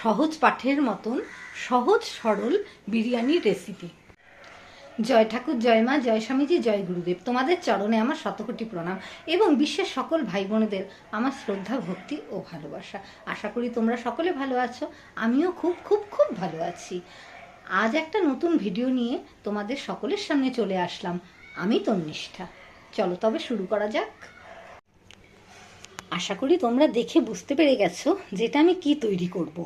সহজ পাঠের মতন সহজ সরল বিরিয়ানির রেসিপি জয় ঠাকুর, জয় মা, জয় স্বামীজি, জয় গুরুদেব। তোমাদের চরণে আমার শতকোটি প্রণাম এবং বিশ্বের সকল ভাই বোনেদের আমার শ্রদ্ধা, ভক্তি ও ভালোবাসা। আশা করি তোমরা সকলে ভালো আছো, আমিও খুব খুব খুব ভালো আছি। আজ একটা নতুন ভিডিও নিয়ে তোমাদের সকলের সামনে চলে আসলাম, আমি তন্নিষ্ঠা। চলো তবে শুরু করা যাক। আশা করি তোমরা দেখে বুঝতে পেরে গেছো যেটা আমি কি তৈরি করব।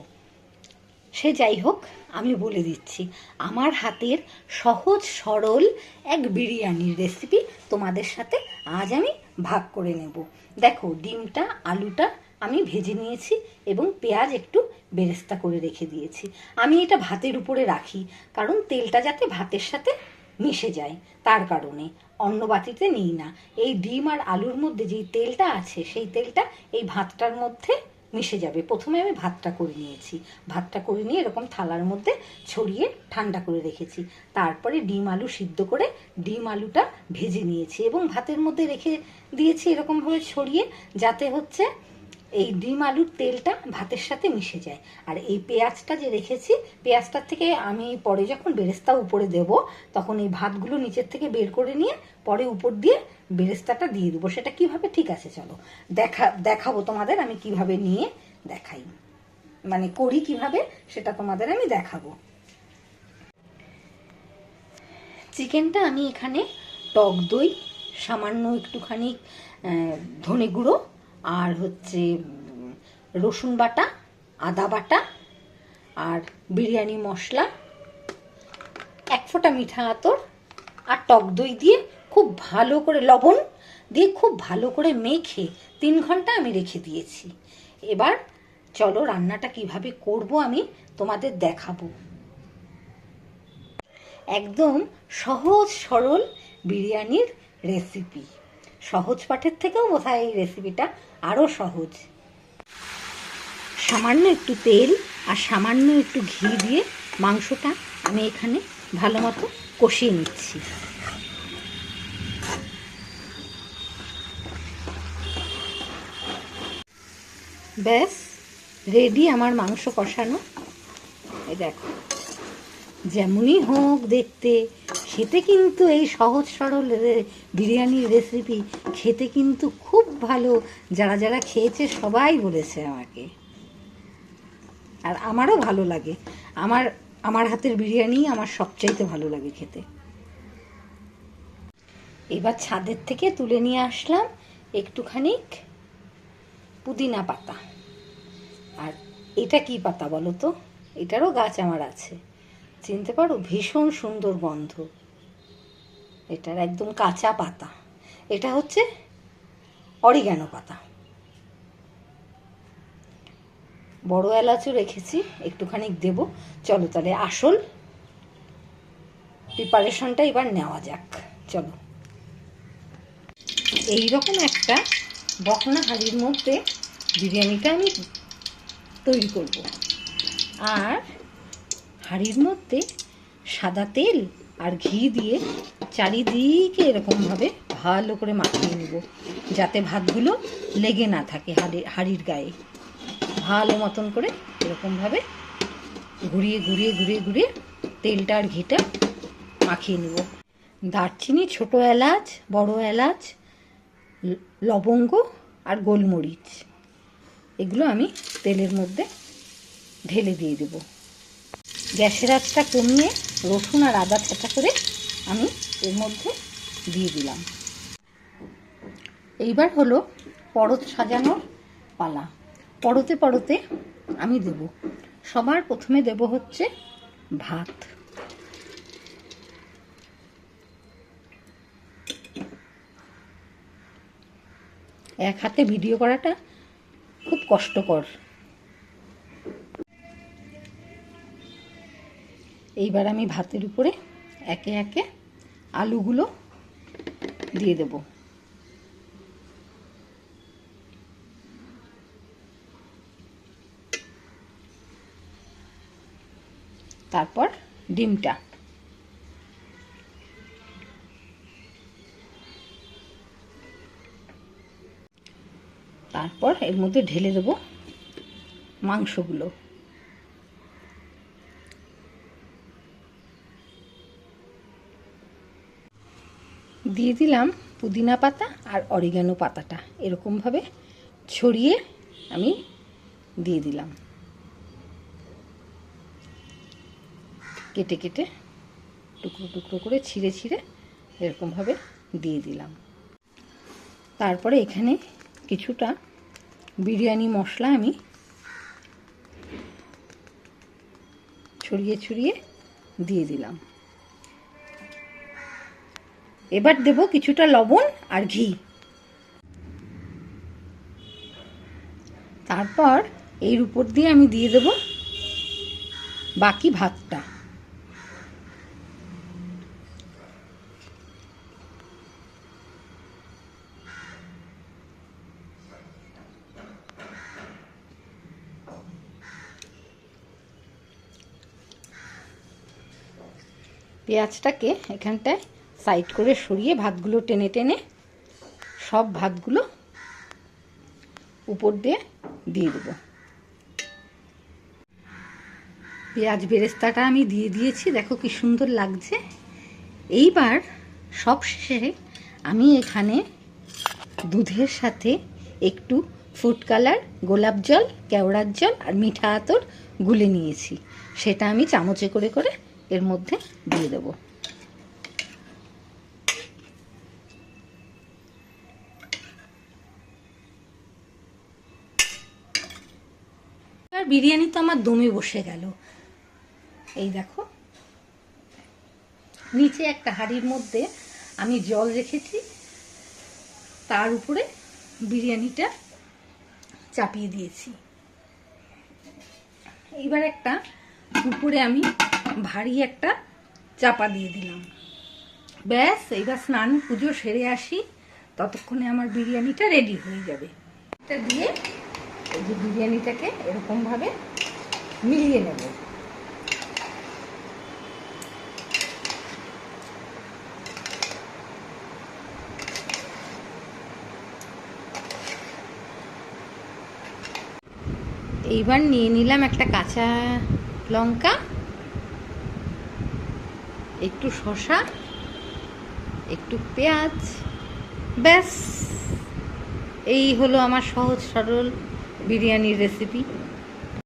সে যাই হোক, আমি বলে দিচ্ছি, আমার হাতের সহজ সরল এক বিরিয়ানির রেসিপি তোমাদের সাথে আজ আমি ভাগ করে নেব। দেখো, ডিমটা, আলুটা আমি ভেজে নিয়েছি এবং পেঁয়াজ একটু বেরেস্তা করে রেখে দিয়েছি। আমি এটা ভাতের উপরে রাখি, কারণ তেলটা যাতে ভাতের সাথে মিশে যায়, তার কারণে। অন্য বাটিতে নিই না। এই ডিম আর আলুর মধ্যে যেই তেলটা আছে, সেই তেলটা এই ভাতটার মধ্যে মিশে যাবে। প্রথমে আমি ভাতটা করে নিয়েছি। ভাতটা করে নিয়ে এরকম থালার মধ্যে ছড়িয়ে ঠান্ডা করে রেখেছি। তারপরে ডিম আলু সিদ্ধ করে ডিম আলুটা ভেজে নিয়েছি এবং ভাতের মধ্যে রেখে দিয়েছি এরকমভাবে ছড়িয়ে, যাতে হচ্ছে এই ডিম আলুর তেলটা ভাতের সাথে মিশে যায়। আর এই পেঁয়াজটা যে রেখেছি, পেঁয়াজটার থেকে আমি পরে যখন বেরেস্তা উপরে দেব, তখন এই ভাতগুলো নিচের থেকে বের করে নিয়ে পরে উপর দিয়ে বেরেস্তাটা দিয়ে দেবো। সেটা কীভাবে ঠিক আছে চলো। দেখা, দেখাবো তোমাদের, আমি কীভাবে নিয়ে দেখাই। মানে করি কীভাবে, সেটা তোমাদের আমি দেখাবো। চিকেনটা আমি এখানে টক দই, সামান্য একটুখানি ধনে গুঁড়ো আর হচ্ছে রসুন বাটা, আদা বাটা আর বিরিয়ানি মশলা, এক ফোঁটা মিঠা আতর আর টক দই দিয়ে খুব ভালো করে লবণ দিয়ে খুব ভালো করে মেখে তিন ঘণ্টা আমি রেখে দিয়েছি। এবার চলো রান্নাটা কীভাবে করব আমি তোমাদের দেখাবো। একদম সহজ সরল বিরিয়ানির রেসিপি। সহজ পাঠের থেকেও বোধহয় এই রেসিপিটা আরও সহজ। সামান্য একটু তেল আর সামান্য একটু ঘি দিয়ে মাংসটা আমি এখানে ভালো মতো কষিয়ে নিচ্ছি। ব্যাস রেডি আমার মাংস কষানো। এই দেখো, যেমনই হোক দেখতে খেতে কিন্তু এই সহজ সরল বিরিয়ানির রেসিপি খেতে কিন্তু খুব ভালো। যারা যারা খেয়েছে সবাই বলেছে আমাকে। আর আমারও ভালো লাগে। আমার আমার হাতের বিরিয়ানি আমার সবচাইতে ভালো লাগে খেতে। এবার ছাদের থেকে তুলে নিয়ে আসলাম একটুখানি পুদিনা পাতা। আর এটা কি পাতা বলো তো? এটারও গাছ আমার আছে। চিনতে পারো? ভীষণ সুন্দর গন্ধ। এটার একদম কাঁচা পাতা। এটা হচ্ছে অরিগ্যানো পাতা। বড় এলাচও রেখেছি, একটুখানি দেব। চলো তাহলে আসল প্রিপারেশনটা এবার নেওয়া যাক। চলো। এইরকম একটা বকনা হাঁড়ির মধ্যে বিরিয়ানিটা আমি তৈরি করব। আর হাঁড়ির মধ্যে সাদা তেল আর ঘি দিয়ে চারিদিকে এরকমভাবে ভালো করে মাখিয়ে নেব, যাতে ভাতগুলো লেগে না থাকে হাড়ি, হাঁড়ির গায়ে। ভালো মতন করে এরকমভাবে ঘুরিয়ে ঘুরিয়ে ঘুরিয়ে ঘুরিয়ে তেলটা আর ঘিটা মাখিয়ে নেব। দারচিনি, ছোট এলাচ, বড় এলাচ, লবঙ্গ আর গোলমরিচ, এগুলো আমি তেলের মধ্যে ঢেলে দিয়ে দেব। গ্যাসের আঁচটা কমিয়ে রসুন আর আদা ছাঁচা করে আমি এর মধ্যে দিয়ে দিলাম। এইবার হলো পরত সাজানোর পালা। পরতে পরতে আমি দেব। সবার প্রথমে দেব হচ্ছে ভাত। এক হাতে ভিডিও করাটা খুব কষ্টকর। এইবার আমি ভাতের উপরে একে একে আলুগুলো দিয়ে দেব। তারপর ডিমটা। তারপর এর মধ্যে ঢেলে দেবো মাংসগুলো। দিয়ে দিলাম পুদিনা পাতা আর অরিগানো পাতাটা। এরকমভাবে ছড়িয়ে আমি দিয়ে দিলাম। কেটে কেটে টুকরো টুকরো করে ছিঁড়ে ছিঁড়ে এরকমভাবে দিয়ে দিলাম। তারপরে এখানে কিছুটা বিরিয়ানি মশলা আমি ছড়িয়ে ছড়িয়ে দিয়ে দিলাম। এবার দেব কিছুটা লবণ আর ঘি। তারপর এর উপর দিয়ে আমি দিয়ে দেব বাকি ভাতটা। পেঁয়াজটাকে এখানটায় সাইড করে সরিয়ে ভাতগুলো টেনে টেনে সব ভাতগুলো উপর দিয়ে দিয়ে দেবো। পেঁয়াজ বেরেস্তাটা আমি দিয়ে দিয়েছি, দেখো কি সুন্দর লাগছে। এইবার সব শেষে আমি এখানে দুধের সাথে একটু ফুড কালার গোলাপ জল, কেওড়ার জল আর মিঠা আতর গুলে নিয়েছি। সেটা আমি চামচে করে করে এর মধ্যে দিয়ে দেবো। বিরিয়ানি তো আমার দমে বসে গেল। এই দেখো। নিচে একটা হাঁড়ির মধ্যে আমি জল রেখেছি। তার উপরে বিরিয়ানিটা চাপিয়ে দিয়েছি। এইবার একটা উপরে আমি ভারী একটা চাপা দিয়ে দিলাম। ব্যাস এইবার স্নান পুজো সেরে আসি। ততক্ষণে আমার বিরিয়ানিটা রেডি হয়ে যাবে। এটা দিয়ে এই যে বিরিয়ানিটাকে এরকমভাবে মিলিয়ে নেব। এইবার নিয়ে নিলাম একটা কাঁচা লঙ্কা, একটু শসা, একটু পেঁয়াজ, ব্যাস। এই হলো আমার সহজ সরল বিরিয়ানির রেসিপি